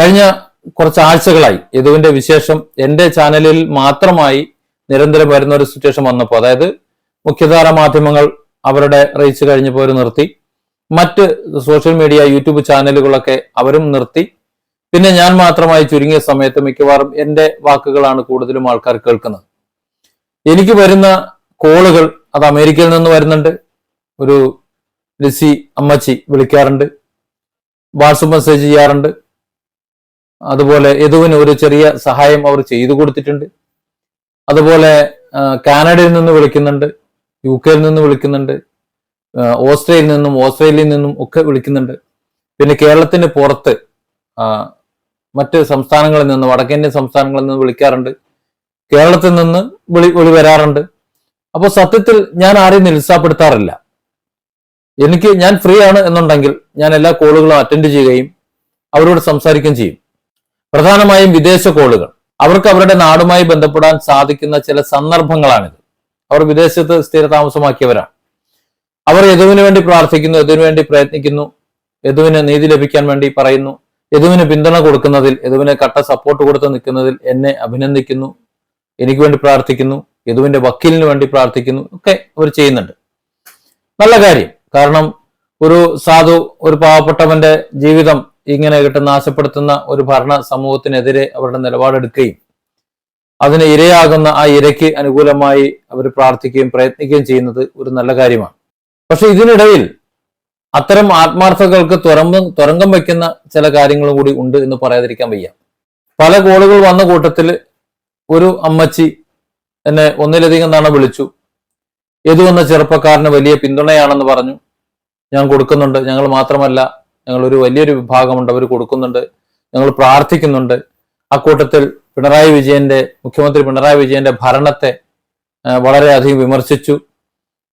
കഴിഞ്ഞ കുറച്ച് ആഴ്ചകളായി യദുവിന്റെ വിശേഷം എന്റെ ചാനലിൽ മാത്രമായി നിരന്തരം വരുന്ന ഒരു സിറ്റുവേഷൻ വന്നപ്പോൾ അതായത് മുഖ്യധാര മാധ്യമങ്ങൾ അവരുടെ റീച്ച് കഴിഞ്ഞപ്പോൾ അവർ നിർത്തി. മറ്റ് സോഷ്യൽ മീഡിയ യൂട്യൂബ് ചാനലുകളൊക്കെ അവരും നിർത്തി. പിന്നെ ഞാൻ മാത്രമായി ചുരുങ്ങിയ സമയത്ത് മിക്കവാറും എന്റെ വാക്കുകളാണ് കൂടുതലും ആൾക്കാർ കേൾക്കുന്നത്. എനിക്ക് വരുന്ന കോളുകൾ അത് അമേരിക്കയിൽ നിന്ന് വരുന്നുണ്ട്. ഒരു ലിസി അമ്മച്ചി വിളിക്കാറുണ്ട്. വാട്സപ്പ് മെസ്സേജ് ചെയ്യാറുണ്ട്. അതുപോലെ യദുവിന് ഒരു ചെറിയ സഹായം അവർ ചെയ്തു കൊടുത്തിട്ടുണ്ട്. അതുപോലെ കാനഡയിൽ നിന്ന് വിളിക്കുന്നുണ്ട് യു കെയിൽ നിന്ന് വിളിക്കുന്നുണ്ട് ഓസ്ട്രേലിയയിൽ നിന്നും ഓസ്ട്രേലിയയിൽ നിന്നും ഒക്കെ വിളിക്കുന്നുണ്ട്. പിന്നെ കേരളത്തിന് പുറത്ത് മറ്റ് സംസ്ഥാനങ്ങളിൽ നിന്ന് വടക്കേന്ത്യൻ സംസ്ഥാനങ്ങളിൽ നിന്ന് വിളിക്കാറുണ്ട്. കേരളത്തിൽ നിന്ന് വിളി വിളി വരാറുണ്ട്. അപ്പോൾ സത്യത്തിൽ ഞാൻ ആരെയും നിരുത്സാഹപ്പെടുത്താറില്ല. എനിക്ക് ഞാൻ ഫ്രീ ആണ് എന്നുണ്ടെങ്കിൽ ഞാൻ എല്ലാ കോളുകളും അറ്റൻഡ് ചെയ്യുകയും അവരോട് സംസാരിക്കുകയും ചെയ്യും. പ്രധാനമായും വിദേശ കോളുകൾ. അവർക്ക് അവരുടെ നാടുമായി ബന്ധപ്പെടാൻ സാധിക്കുന്ന ചില സന്ദർഭങ്ങളാണിത്. അവർ വിദേശത്ത് സ്ഥിരതാമസമാക്കിയവരാണ് അവർ യദുവിന് വേണ്ടി പ്രാർത്ഥിക്കുന്നു യദുവിന് വേണ്ടി പ്രയത്നിക്കുന്നു യദുവിന് നീതി ലഭിക്കാൻ വേണ്ടി പറയുന്നു യദുവിന് പിന്തുണ കൊടുക്കുന്നതിൽ യദുവിന് കട്ട സപ്പോർട്ട് കൊടുത്ത് നിൽക്കുന്നതിൽ എന്നെ അഭിനന്ദിക്കുന്നു എനിക്ക് വേണ്ടി പ്രാർത്ഥിക്കുന്നു യദുവിന്റെ വക്കീലിന് വേണ്ടി പ്രാർത്ഥിക്കുന്നു ഒക്കെ അവർ ചെയ്യുന്നുണ്ട്. നല്ല കാര്യം. കാരണം ഒരു സാധു ഒരു പാവപ്പെട്ടവന്റെ ജീവിതം ഇങ്ങനെ കിട്ടുന്ന നാശപ്പെടുത്തുന്ന ഒരു ഭരണ സമൂഹത്തിനെതിരെ അവരുടെ നിലപാടെടുക്കുകയും അതിന് ഇരയാകുന്ന ആ ഇരയ്ക്ക് അനുകൂലമായി അവർ പ്രാർത്ഥിക്കുകയും പ്രയത്നിക്കുകയും ചെയ്യുന്നത് ഒരു നല്ല കാര്യമാണ്. പക്ഷെ ഇതിനിടയിൽ അത്തരം ആത്മാർത്ഥതകൾക്ക് തുറമ്പം തുരങ്കം വയ്ക്കുന്ന ചില കാര്യങ്ങളും കൂടി ഉണ്ട് എന്ന് പറയാതിരിക്കാൻ വയ്യ. പല കോളുകൾ വന്ന കൂട്ടത്തിൽ ഒരു അമ്മച്ചി എന്നെ ഒന്നിലധികം തവണ വിളിച്ചു. ഏതു വന്ന ചെറുപ്പക്കാരന് വലിയ പിന്തുണയാണെന്ന് പറഞ്ഞു. ഞാൻ കൊടുക്കുന്നുണ്ട്. ഞങ്ങൾ മാത്രമല്ല ഞങ്ങൾ ഒരു വലിയൊരു വിഭാഗമുണ്ട് അവർ കൊടുക്കുന്നുണ്ട് ഞങ്ങൾ പ്രാർത്ഥിക്കുന്നുണ്ട്. അക്കൂട്ടത്തിൽ പിണറായി വിജയന്റെ മുഖ്യമന്ത്രി പിണറായി വിജയന്റെ ഭരണത്തെ വളരെയധികം വിമർശിച്ചു.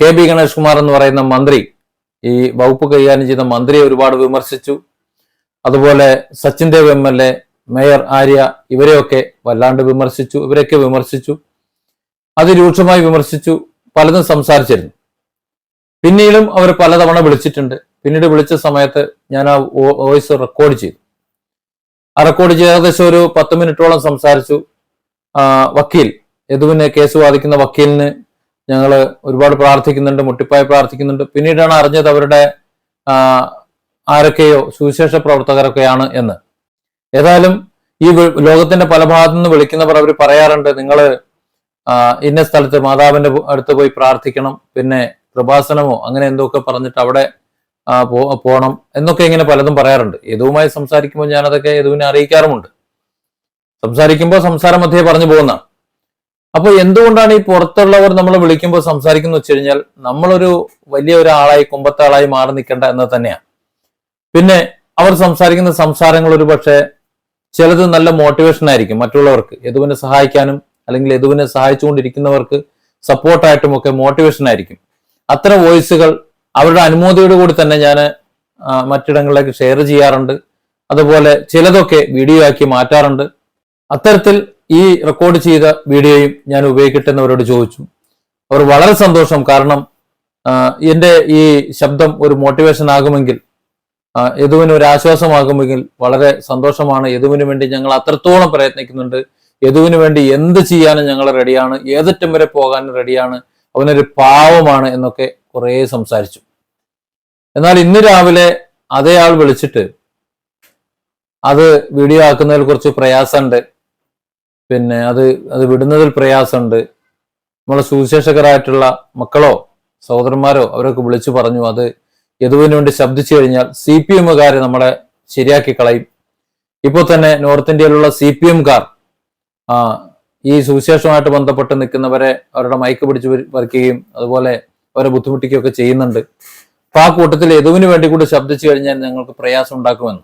കെ ബി ഗണേഷ് കുമാർ എന്ന് പറയുന്ന മന്ത്രി ഈ വകുപ്പ് കൈകാര്യം ചെയ്ത മന്ത്രിയെ ഒരുപാട് വിമർശിച്ചു. അതുപോലെ Sachin Dev M L A mayor Arya ഇവരെയൊക്കെ വല്ലാണ്ട് വിമർശിച്ചു ഇവരെയൊക്കെ വിമർശിച്ചു. അതിരൂക്ഷമായി വിമർശിച്ചു പലതും സംസാരിച്ചിരുന്നു. പിന്നീടും അവർ പലതവണ വിളിച്ചിട്ടുണ്ട്. പിന്നീട് വിളിച്ച സമയത്ത് ഞാൻ ആ വോയിസ് റെക്കോർഡ് ചെയ്തു. ആ റെക്കോർഡ് ചെയ്ത് ഏകദേശം ഒരു പത്ത് മിനിറ്റോളം സംസാരിച്ചു. വക്കീൽ യദുവിനെ കേസ് വാദിക്കുന്ന വക്കീലിന് ഞങ്ങൾ ഒരുപാട് പ്രാർത്ഥിക്കുന്നുണ്ട് മുട്ടിപ്പായി പ്രാർത്ഥിക്കുന്നുണ്ട്. പിന്നീടാണ് അറിഞ്ഞത് അവരുടെ ആരൊക്കെയോ സുവിശേഷ പ്രവർത്തകരൊക്കെയാണ് എന്ന്. ഏതായാലും ഈ ലോകത്തിന്റെ പല ഭാഗത്തു നിന്ന് വിളിക്കുന്നവർ അവർ പറയാറുണ്ട് നിങ്ങൾ ഇന്ന സ്ഥലത്ത് മാതാവിന്റെ അടുത്ത് പോയി പ്രാർത്ഥിക്കണം പിന്നെ കൃപാസനമോ അങ്ങനെ എന്തൊക്കെ പറഞ്ഞിട്ട് അവിടെ പോണം എന്നൊക്കെ ഇങ്ങനെ പലതും പറയാറുണ്ട്. യദുവുമായി സംസാരിക്കുമ്പോൾ ഞാൻ അതൊക്കെ യദുവിനെ അറിയിക്കാറുമുണ്ട്. സംസാരിക്കുമ്പോൾ സംസാരം മധ്യേ പറഞ്ഞു പോകുന്ന. അപ്പോൾ എന്തുകൊണ്ടാണ് ഈ പുറത്തുള്ളവർ നമ്മൾ വിളിക്കുമ്പോൾ സംസാരിക്കുന്നു വെച്ച് കഴിഞ്ഞാൽ നമ്മളൊരു വലിയ ഒരാളായി കുമ്പത്താളായി മാറി നിൽക്കേണ്ട എന്ന് തന്നെയാണ്. പിന്നെ അവർ സംസാരിക്കുന്ന സംസാരങ്ങൾ ഒരു പക്ഷേ ചിലത് നല്ല മോട്ടിവേഷൻ ആയിരിക്കും മറ്റുള്ളവർക്ക്. യദുവിനെ സഹായിക്കാനും അല്ലെങ്കിൽ യദുവിനെ സഹായിച്ചുകൊണ്ടിരിക്കുന്നവർക്ക് സപ്പോർട്ടായിട്ടും ഒക്കെ മോട്ടിവേഷൻ ആയിരിക്കും. അത്തരം വോയിസുകൾ അവരുടെ അനുമതിയോട് കൂടി തന്നെ ഞാൻ മറ്റിടങ്ങളിലേക്ക് ഷെയർ ചെയ്യാറുണ്ട്. അതുപോലെ ചിലതൊക്കെ വീഡിയോ ആക്കി മാറ്റാറുണ്ട്. അത്തരത്തിൽ ഈ റെക്കോർഡ് ചെയ്ത വീഡിയോയും ഞാൻ ഉപയോഗിക്കട്ടെ എന്ന് അവരോട് ചോദിച്ചു. അവർ വളരെ സന്തോഷം. കാരണം എന്റെ ഈ ശബ്ദം ഒരു മോട്ടിവേഷൻ ആകുമെങ്കിൽ യദുവിന് ഒരു ആശ്വാസമാകുമെങ്കിൽ വളരെ സന്തോഷമാണ്. യദുവിന് വേണ്ടി ഞങ്ങൾ അത്രത്തോളം പ്രയത്നിക്കുന്നുണ്ട്. യദുവിന് വേണ്ടി എന്ത് ചെയ്യാനും ഞങ്ങൾ റെഡിയാണ് ഏതറ്റം വരെ പോകാനും റെഡിയാണ് അവനൊരു പാവമാണ് എന്നൊക്കെ കുറേ സംസാരിച്ചു. എന്നാൽ ഇന്ന് രാവിലെ അതേ ആൾ വിളിച്ചിട്ട് അത് വീഡിയോ ആക്കുന്നതിൽ കുറച്ച് പ്രയാസമുണ്ട്. പിന്നെ അത് അത് വിടുന്നതിൽ പ്രയാസമുണ്ട്. നമ്മളെ സുവിശേഷകരായിട്ടുള്ള മക്കളോ സഹോദരന്മാരോ അവരൊക്കെ വിളിച്ചു പറഞ്ഞു അത് യദുവിന് വേണ്ടി ശബ്ദിച്ചു കഴിഞ്ഞാൽ സി പി എമ്മുകാർ നമ്മളെ ശരിയാക്കി കളയും. ഇപ്പോൾ തന്നെ നോർത്ത് ഇന്ത്യയിലുള്ള സി പി എംകാർ ഈ സുവിശേഷമായിട്ട് ബന്ധപ്പെട്ട് നിൽക്കുന്നവരെ അവരുടെ മൈക്ക് പിടിച്ച് വരയ്ക്കുകയും അതുപോലെ അവരെ ബുദ്ധിമുട്ടിക്കുകയൊക്കെ ചെയ്യുന്നുണ്ട്. അപ്പൊ ആ കൂട്ടത്തിൽ യദുവിന് വേണ്ടി കൂടി ശബ്ദിച്ചു കഴിഞ്ഞാൽ ഞങ്ങൾക്ക് പ്രയാസം ഉണ്ടാക്കുമെന്ന്.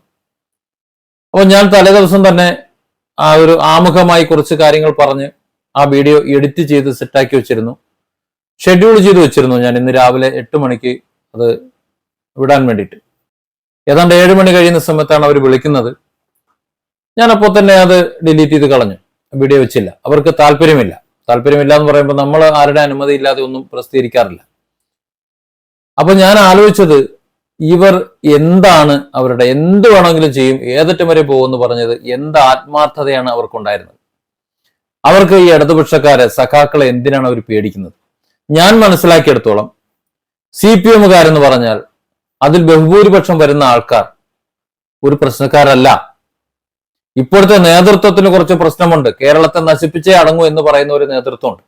അപ്പോൾ ഞാൻ തലേദിവസം തന്നെ ആ ഒരു ആമുഖമായി കുറച്ച് കാര്യങ്ങൾ പറഞ്ഞ് ആ വീഡിയോ എഡിറ്റ് ചെയ്ത് സെറ്റാക്കി വെച്ചിരുന്നു. ഷെഡ്യൂൾ ചെയ്ത് വെച്ചിരുന്നു ഞാൻ ഇന്ന് രാവിലെ എട്ട് മണിക്ക് അത് വിടാൻ വേണ്ടിയിട്ട്. ഏതാണ്ട് ഏഴ് മണി കഴിയുന്ന സമയത്താണ് അവർ വിളിക്കുന്നത്. ഞാൻ അപ്പോൾ തന്നെ അത് ഡിലീറ്റ് ചെയ്ത് കളഞ്ഞു. വീഡിയോ വെച്ചില്ല. അവർക്ക് താല്പര്യമില്ല. താല്പര്യമില്ല എന്ന് പറയുമ്പോൾ നമ്മൾ ആരുടെ അനുമതി ഇല്ലാതെ ഒന്നും പ്രസിദ്ധീകരിക്കാറില്ല. അപ്പൊ ഞാൻ ആലോചിച്ചത് ഇവർ എന്താണ് അവരുടെ എന്ത് വേണമെങ്കിലും ചെയ്യും ഏതറ്റം വരെ പോകുമെന്ന് പറഞ്ഞത് എന്ത് ആത്മാർത്ഥതയാണ് അവർക്കുണ്ടായിരുന്നത്? അവർക്ക് ഈ ഇടതുപക്ഷക്കാരെ സഖാക്കളെ എന്തിനാണ് അവർ പേടിക്കുന്നത്? ഞാൻ മനസ്സിലാക്കിയെടുത്തോളം സി പി എമ്മുകാരെന്ന് പറഞ്ഞാൽ അതിൽ ബഹുഭൂരിപക്ഷം വരുന്ന ആൾക്കാർ ഒരു പ്രശ്നക്കാരല്ല. ഇപ്പോഴത്തെ നേതൃത്വത്തിന് കുറച്ച് പ്രശ്നമുണ്ട്. കേരളത്തെ നശിപ്പിച്ചേ അടങ്ങൂ എന്ന് പറയുന്ന ഒരു നേതൃത്വമുണ്ട്.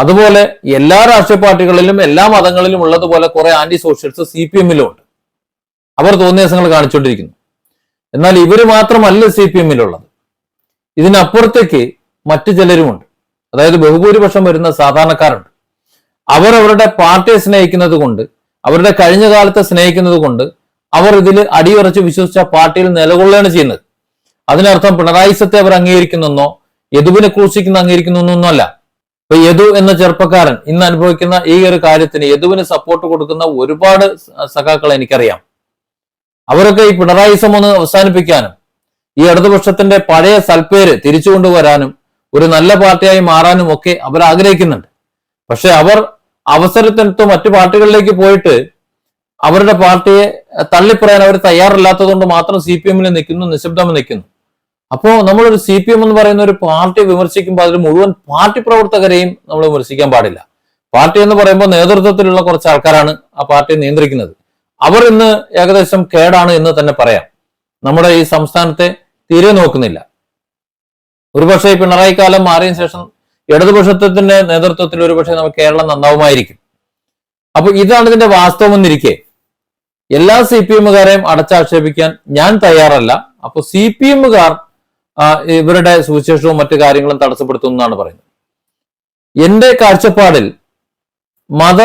അതുപോലെ എല്ലാ രാഷ്ട്രീയ പാർട്ടികളിലും എല്ലാ മതങ്ങളിലും ഉള്ളതുപോലെ കുറെ ആന്റി സോഷ്യൽസ് സി പി എമ്മിലും ഉണ്ട് അവർ തോന്നിയ ദിവസങ്ങൾ കാണിച്ചുകൊണ്ടിരിക്കുന്നു. എന്നാൽ ഇവർ മാത്രമല്ല സി പി എമ്മിലുള്ളത് ഇതിനപ്പുറത്തേക്ക് മറ്റു ചിലരുമുണ്ട്. അതായത് ബഹുഭൂരിപക്ഷം വരുന്ന സാധാരണക്കാരുണ്ട്. അവർ അവരുടെ പാർട്ടിയെ സ്നേഹിക്കുന്നത് കൊണ്ട് അവരുടെ കഴിഞ്ഞ കാലത്തെ സ്നേഹിക്കുന്നത് കൊണ്ട് അവർ ഇതിൽ അടിയുറച്ച് വിശ്വസിച്ച പാർട്ടിയിൽ നിലകൊള്ളുകയാണ് ചെയ്യുന്നത്. അതിനർത്ഥം പിണറായി സത്തെ അവർ അംഗീകരിക്കുന്നെന്നോ യദുവിനെ ക്രൂശിക്കുന്ന അംഗീകരിക്കുന്നൊന്നും അല്ല ഇപ്പൊ യദു എന്ന ചെറുപ്പക്കാരൻ ഇന്ന് അനുഭവിക്കുന്ന ഈ ഒരു കാര്യത്തിന് യദുവിന് സപ്പോർട്ട് കൊടുക്കുന്ന ഒരുപാട് സഖാക്കളെ എനിക്കറിയാം. അവരൊക്കെ ഈ പിണറായിസം ഒന്ന് അവസാനിപ്പിക്കാനും ഈ ഇടതുപക്ഷത്തിന്റെ പഴയ സൽപ്പേര് തിരിച്ചു കൊണ്ടുവരാനും ഒരു നല്ല പാർട്ടിയായി മാറാനും ഒക്കെ അവർ ആഗ്രഹിക്കുന്നുണ്ട്. പക്ഷെ അവർ അവസരത്തിനൊത്ത് മറ്റു പാർട്ടികളിലേക്ക് പോയിട്ട് അവരുടെ പാർട്ടിയെ തള്ളിപ്പറയാൻ അവർ തയ്യാറല്ലാത്തതുകൊണ്ട് മാത്രം സി പി എമ്മിൽ നിൽക്കുന്നു നിശബ്ദം നിൽക്കുന്നു. അപ്പോ നമ്മളൊരു സി പി എം എന്ന് പറയുന്ന ഒരു പാർട്ടി വിമർശിക്കുമ്പോൾ അതിൽ മുഴുവൻ പാർട്ടി പ്രവർത്തകരെയും നമ്മൾ വിമർശിക്കാൻ പാടില്ല. പാർട്ടി എന്ന് പറയുമ്പോൾ നേതൃത്വത്തിലുള്ള കുറച്ച് ആൾക്കാരാണ് ആ പാർട്ടി നിയന്ത്രിക്കുന്നത്. അവർ ഇന്ന് ഏകദേശം കേടാണ് എന്ന് തന്നെ പറയാം. നമ്മുടെ ഈ സംസ്ഥാനത്തെ തീരെ നോക്കുന്നില്ല. ഒരുപക്ഷെ പിണറായി കാലം മാറിയ ശേഷം ഇടതുപക്ഷത്തിന്റെ നേതൃത്വത്തിൽ ഒരുപക്ഷെ നമുക്ക് കേരളം നന്നാവുമായിരിക്കും. അപ്പൊ ഇതാണ് ഇതിന്റെ വാസ്തവം എന്നിരിക്കെ. എല്ലാ സി പി എമ്മുകാരെയും അടച്ചാക്ഷേപിക്കാൻ ഞാൻ തയ്യാറല്ല. അപ്പൊ സി പി എമ്മുകാർ ഇവരുടെ സുവിശേഷവും മറ്റു കാര്യങ്ങളും തടസ്സപ്പെടുത്തുന്നതാണ് പറയുന്നത്. എന്റെ കാഴ്ചപ്പാടിൽ മത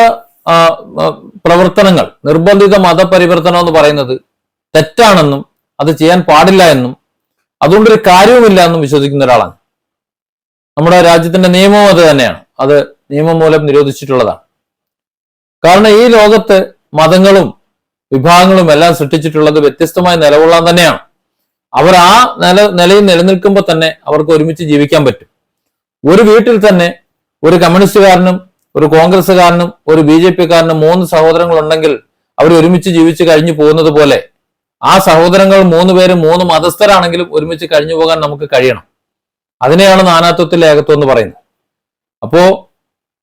പ്രവർത്തനങ്ങൾ നിർബന്ധിത മതപരിവർത്തനം എന്ന് പറയുന്നത് തെറ്റാണെന്നും അത് ചെയ്യാൻ പാടില്ല എന്നും അതുകൊണ്ടൊരു കാര്യവുമില്ല എന്നും വിശ്വസിക്കുന്ന ഒരാളാണ്. നമ്മുടെ രാജ്യത്തിന്റെ നിയമവും അത് തന്നെയാണ്. അത് നിയമം മൂലം നിരോധിച്ചിട്ടുള്ളതാണ്. കാരണം ഈ ലോകത്ത് മതങ്ങളും വിഭാഗങ്ങളും എല്ലാം സൃഷ്ടിച്ചിട്ടുള്ളത് വ്യത്യസ്തമായ നിലകൊള്ളാൻ തന്നെയാണ്. അവർ ആ നില നിലയിൽ നിലനിൽക്കുമ്പോൾ തന്നെ അവർക്ക് ഒരുമിച്ച് ജീവിക്കാൻ പറ്റും. ഒരു വീട്ടിൽ തന്നെ ഒരു കമ്മ്യൂണിസ്റ്റുകാരനും ഒരു കോൺഗ്രസ്സുകാരനും ഒരു ബി ജെ പിക്കാരനും മൂന്ന് സഹോദരങ്ങൾ ഉണ്ടെങ്കിൽ അവർ ഒരുമിച്ച് ജീവിച്ച് കഴിഞ്ഞു പോകുന്നത് പോലെ ആ സഹോദരങ്ങൾ മൂന്ന് പേരും മൂന്ന് മതസ്ഥരാണെങ്കിലും ഒരുമിച്ച് കഴിഞ്ഞു പോകാൻ നമുക്ക് കഴിയണം. അതിനെയാണ് നാനാത്വത്തിൽ ഏകത്വം എന്ന് പറയുന്നത്. അപ്പോ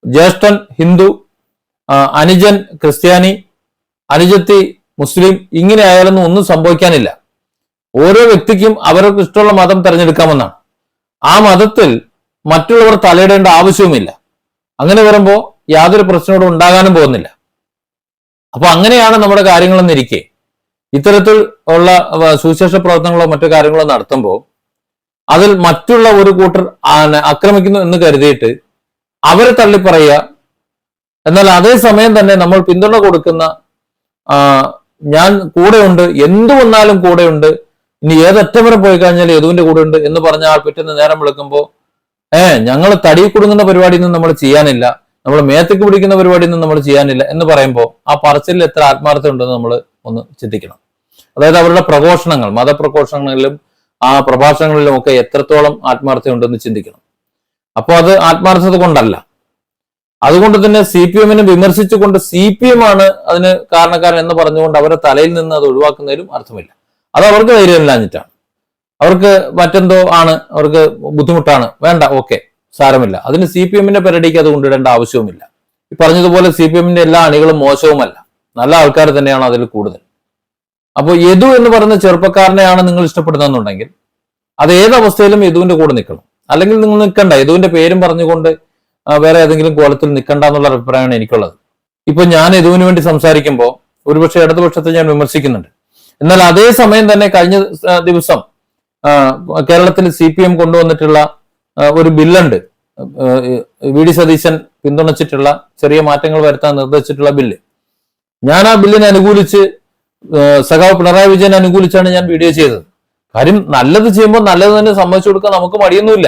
ജ്യേഷ്ഠൻ ഹിന്ദു അനുജൻ ക്രിസ്ത്യാനി അനുജത്തി മുസ്ലിം ഇങ്ങനെ ആയാലൊന്നും ഒന്നും സംഭവിക്കാനില്ല. ഓരോ വ്യക്തിക്കും അവർക്ക് ഇഷ്ടമുള്ള മതം തിരഞ്ഞെടുക്കാമെന്നാണ്. ആ മതത്തിൽ മറ്റുള്ളവർ തലയിടേണ്ട ആവശ്യവുമില്ല. അങ്ങനെ വരുമ്പോൾ യാതൊരു പ്രശ്നവും ഉണ്ടാകാനും പോകുന്നില്ല. അപ്പൊ അങ്ങനെയാണ് നമ്മുടെ കാര്യങ്ങളെന്നിരിക്കെ. ഇത്തരത്തിൽ ഉള്ള സുവിശേഷ പ്രവർത്തനങ്ങളോ മറ്റു കാര്യങ്ങളോ നടത്തുമ്പോൾ അതിൽ മറ്റുള്ള ഒരു കൂട്ടർ ആക്രമിക്കുന്നു എന്ന് കരുതിയിട്ട് അവരെ തള്ളിപ്പറയുക. എന്നാൽ അതേസമയം തന്നെ നമ്മൾ പിന്തുണ കൊടുക്കുന്ന ഞാൻ കൂടെയുണ്ട് എന്തു വന്നാലും കൂടെയുണ്ട് ഇനി ഏതറ്റം വരെ പോയി കഴിഞ്ഞാൽ യദുവിന്റെ കൂടെ ഉണ്ട് എന്ന് പറഞ്ഞ ആൾ പിറ്റേന്ന് നേരം വിളിക്കുമ്പോൾ ഏ ഞങ്ങൾ തടി കുടുങ്ങുന്ന പരിപാടിയൊന്നും നമ്മൾ ചെയ്യാനില്ല. നമ്മൾ മേത്തേക്ക് പിടിക്കുന്ന പരിപാടിയൊന്നും നമ്മൾ ചെയ്യാനില്ല. എന്ന് പറയുമ്പോൾ ആ പറച്ചിലിൽ എത്ര ആത്മാർത്ഥം ഉണ്ടെന്ന് നമ്മൾ ഒന്ന് ചിന്തിക്കണം. അതായത് അവരുടെ പ്രഘോഷണങ്ങൾ മതപ്രഘോഷണങ്ങളിലും ആ പ്രഭാഷണങ്ങളിലും ഒക്കെ എത്രത്തോളം ആത്മാർത്ഥത ഉണ്ടെന്ന് ചിന്തിക്കണം. അപ്പോൾ അത് ആത്മാർത്ഥത കൊണ്ടല്ല. അതുകൊണ്ട് തന്നെ സി പി എമ്മിനെ വിമർശിച്ചുകൊണ്ട് സി പി എം ആണ് അതിന് കാരണക്കാരൻ എന്ന് പറഞ്ഞുകൊണ്ട് അവരുടെ തലയിൽ നിന്ന് അത് ഒഴിവാക്കുന്നതിലും അർത്ഥമില്ല. അത് അവർക്ക് ധൈര്യമില്ലാഞ്ഞിട്ടാണ് അവർക്ക് മറ്റെന്തോ ആണ് അവർക്ക് ബുദ്ധിമുട്ടാണ്. വേണ്ട ഓക്കെ സാരമില്ല. അതിന് സി പി എമ്മിന്റെ പെരടിക്ക് അത് കൊണ്ടിടേണ്ട ആവശ്യവുമില്ല. ഈ പറഞ്ഞതുപോലെ സി പി എമ്മിന്റെ എല്ലാ അണികളും മോശവുമല്ല. നല്ല ആൾക്കാർ തന്നെയാണ് അതിൽ കൂടുതൽ. അപ്പോൾ യദു എന്ന് പറയുന്ന ചെറുപ്പക്കാരനെയാണ് നിങ്ങൾ ഇഷ്ടപ്പെടുന്നതെന്നുണ്ടെങ്കിൽ അത് ഏത് അവസ്ഥയിലും യദുവിന്റെ കൂടെ നിൽക്കണം. അല്ലെങ്കിൽ നിങ്ങൾ നിൽക്കണ്ട. യദുവിന്റെ പേരും പറഞ്ഞുകൊണ്ട് വേറെ ഏതെങ്കിലും കോലത്തിൽ നിൽക്കണ്ട എന്നുള്ള അഭിപ്രായമാണ് എനിക്കുള്ളത്. ഇപ്പൊ ഞാൻ യദുവിന് വേണ്ടി സംസാരിക്കുമ്പോൾ ഒരുപക്ഷെ ഇടതുപക്ഷത്തെ ഞാൻ വിമർശിക്കുന്നുണ്ട്. എന്നാൽ അതേ സമയം തന്നെ കഴിഞ്ഞ ദിവസം കേരളത്തിൽ സി പി എം കൊണ്ടുവന്നിട്ടുള്ള ഒരു ബില്ലുണ്ട്. വി ഡി സതീശൻ പിന്തുണച്ചിട്ടുള്ള ചെറിയ മാറ്റങ്ങൾ വരുത്താൻ നിർദ്ദേശിച്ചിട്ടുള്ള ബില്ല്. ഞാൻ ആ ബില്ലിനെ അനുകൂലിച്ച് സഖാവ് പിണറായി വിജയൻ അനുകൂലിച്ചാണ് ഞാൻ വീഡിയോ ചെയ്തത്. കാര്യം നല്ലത് ചെയ്യുമ്പോൾ നല്ലത് തന്നെ സമ്മതിച്ചു കൊടുക്കാൻ നമുക്ക് മടിയൊന്നുമില്ല.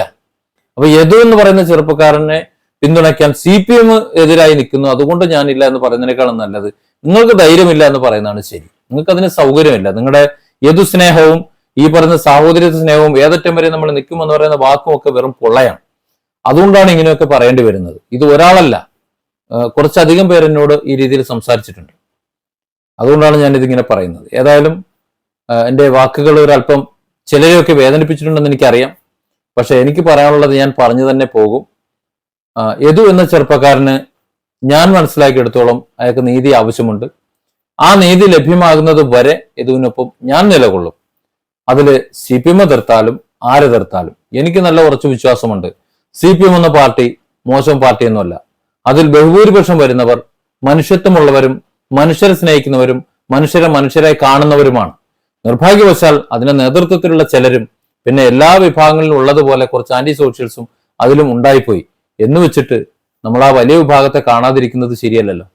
അപ്പൊ യദു എന്ന് പറയുന്ന ചെറുപ്പക്കാരനെ പിന്തുണയ്ക്കാൻ സി പി എം എതിരായി നിൽക്കുന്നു. അതുകൊണ്ട് ഞാനില്ല എന്ന് പറയുന്നതിനേക്കാളും നല്ലത്. നിങ്ങൾക്ക് ധൈര്യമില്ല എന്ന് പറയുന്നതാണ് ശരി. നിങ്ങൾക്ക് അതിന് സൗകര്യമില്ല. നിങ്ങളുടെ ഏതു സ്നേഹവും ഈ പറയുന്ന സാഹോദര്യ സ്നേഹവും ഏതറ്റം വരെ നമ്മൾ നിൽക്കുമെന്ന് പറയുന്ന വാക്കും ഒക്കെ വെറും പൊള്ളയാണ്. അതുകൊണ്ടാണ് ഇങ്ങനെയൊക്കെ പറയേണ്ടി വരുന്നത്. ഇത് ഒരാളല്ല. കുറച്ചധികം പേർ എന്നോട് ഈ രീതിയിൽ സംസാരിച്ചിട്ടുണ്ട്. അതുകൊണ്ടാണ് ഞാൻ ഇതിങ്ങനെ പറയുന്നത്. ഏതായാലും എന്റെ വാക്കുകൾ ഒരല്പം ചിലരെയൊക്കെ വേദനിപ്പിച്ചിട്ടുണ്ടെന്ന് എനിക്കറിയാം. പക്ഷെ എനിക്ക് പറയാനുള്ളത് ഞാൻ പറഞ്ഞു തന്നെ പോകും. യദു എന്ന ചെറുപ്പക്കാരന് ഞാൻ മനസ്സിലാക്കിയെടുത്തോളം അയാൾക്ക് നീതി ആവശ്യമുണ്ട്. ആ നീതി ലഭ്യമാകുന്നത് വരെ യദുവിനൊപ്പം ഞാൻ നിലകൊള്ളും. അതിൽ സി പി എം എതിർത്താലും ആര് എതിർത്താലും എനിക്ക് നല്ല ഉറച്ചു വിശ്വാസമുണ്ട്. സി പി എം എന്ന പാർട്ടി മോശം പാർട്ടിയൊന്നുമല്ല. അതിൽ ബഹുഭൂരിപക്ഷം വരുന്നവർ മനുഷ്യത്വമുള്ളവരും മനുഷ്യരെ സ്നേഹിക്കുന്നവരും മനുഷ്യരെ മനുഷ്യരായി കാണുന്നവരുമാണ്. നിർഭാഗ്യവശാൽ അതിന്റെ നേതൃത്വത്തിലുള്ള ചിലരും പിന്നെ എല്ലാ വിഭാഗങ്ങളിലും ഉള്ളതുപോലെ കുറച്ച് ആന്റി സോഷ്യൽസും അതിലും ഉണ്ടായിപ്പോയി. എന്ന് വെച്ചിട്ട് നമ്മൾ ആ വലിയ വിഭാഗത്തെ കാണാതിരിക്കുന്നത് ശരിയല്ലല്ലോ.